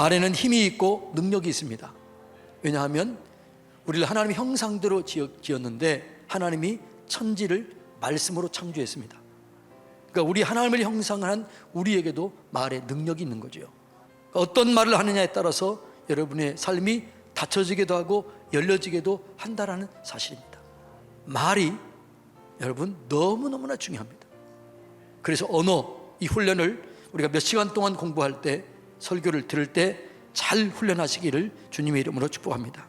말에는 힘이 있고 능력이 있습니다. 왜냐하면 우리를 하나님의 형상대로 지었- 지었는데 하나님이 천지를 말씀으로 창조했습니다. 그러니까 우리 하나님을 형상한 우리에게도 말에 능력이 있는 거죠. 그러니까 어떤 말을 하느냐에 따라서 여러분의 삶이 닫혀지기도 하고 열려지기도 한다라는 사실입니다. 말이 여러분 너무너무나 중요합니다. 그래서 언어 이 훈련을 우리가 몇 시간 동안 공부할 때 설교를 들을 때 잘 훈련하시기를 주님의 이름으로 축복합니다.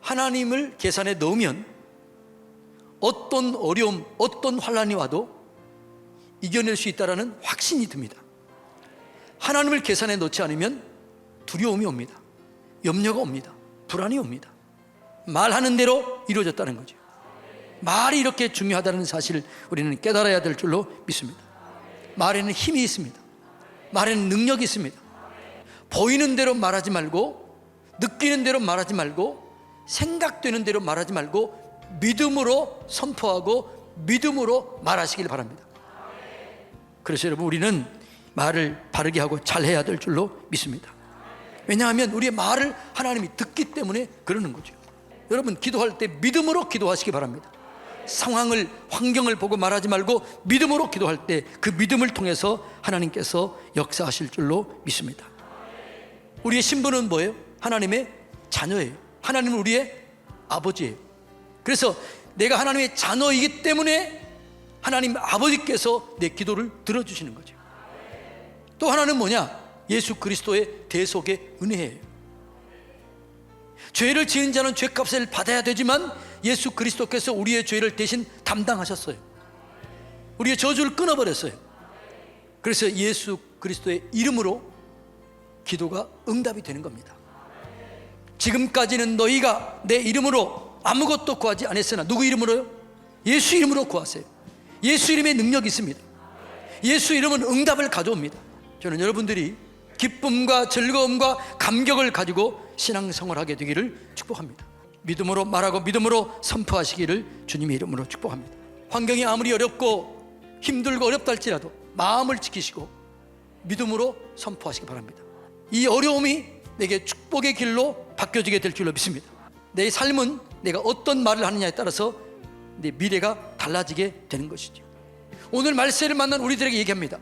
하나님을 계산에 넣으면 어떤 어려움, 어떤 환란이 와도 이겨낼 수 있다라는 확신이 듭니다. 하나님을 계산에 넣지 않으면 두려움이 옵니다. 염려가 옵니다. 불안이 옵니다. 말하는 대로 이루어졌다는 거죠. 말이 이렇게 중요하다는 사실을 우리는 깨달아야 될 줄로 믿습니다. 말에는 힘이 있습니다. 말에는 능력이 있습니다. 보이는 대로 말하지 말고 느끼는 대로 말하지 말고 생각되는 대로 말하지 말고 믿음으로 선포하고 믿음으로 말하시길 바랍니다. 그래서 여러분 우리는 말을 바르게 하고 잘해야 될 줄로 믿습니다. 왜냐하면 우리의 말을 하나님이 듣기 때문에 그러는 거죠. 여러분 기도할 때 믿음으로 기도하시기 바랍니다. 상황을 환경을 보고 말하지 말고 믿음으로 기도할 때 그 믿음을 통해서 하나님께서 역사하실 줄로 믿습니다. 우리의 신분은 뭐예요? 하나님의 자녀예요. 하나님은 우리의 아버지예요. 그래서 내가 하나님의 자녀이기 때문에 하나님 아버지께서 내 기도를 들어주시는 거죠. 또 하나는 뭐냐? 예수 그리스도의 대속의 은혜예요. 죄를 지은 자는 죄값을 받아야 되지만 예수 그리스도께서 우리의 죄를 대신 담당하셨어요. 우리의 저주를 끊어버렸어요. 그래서 예수 그리스도의 이름으로 기도가 응답이 되는 겁니다. 지금까지는 너희가 내 이름으로 아무것도 구하지 않았으나 누구 이름으로요? 예수 이름으로 구하세요. 예수 이름에 능력이 있습니다. 예수 이름은 응답을 가져옵니다. 저는 여러분들이 기쁨과 즐거움과 감격을 가지고 신앙생활 하게 되기를 축복합니다. 믿음으로 말하고 믿음으로 선포하시기를 주님의 이름으로 축복합니다. 환경이 아무리 어렵고 힘들고 어렵다 할지라도 마음을 지키시고 믿음으로 선포하시기 바랍니다. 이 어려움이 내게 축복의 길로 바뀌어지게 될 줄로 믿습니다. 내 삶은 내가 어떤 말을 하느냐에 따라서 내 미래가 달라지게 되는 것이죠. 오늘 말세를 만난 우리들에게 얘기합니다.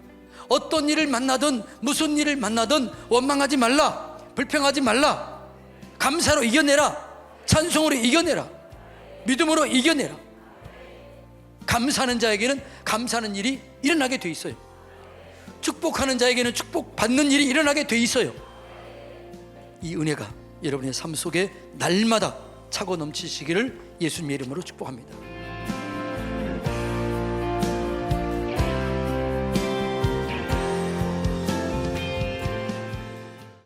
어떤 일을 만나든 무슨 일을 만나든 원망하지 말라. 불평하지 말라. 감사로 이겨내라. 찬송으로 이겨내라. 믿음으로 이겨내라. 감사하는 자에게는 감사하는 일이 일어나게 돼 있어요. 축복하는 자에게는 축복받는 일이 일어나게 돼 있어요. 이 은혜가 여러분의 삶 속에 날마다 차고 넘치시기를 예수님의 이름으로 축복합니다.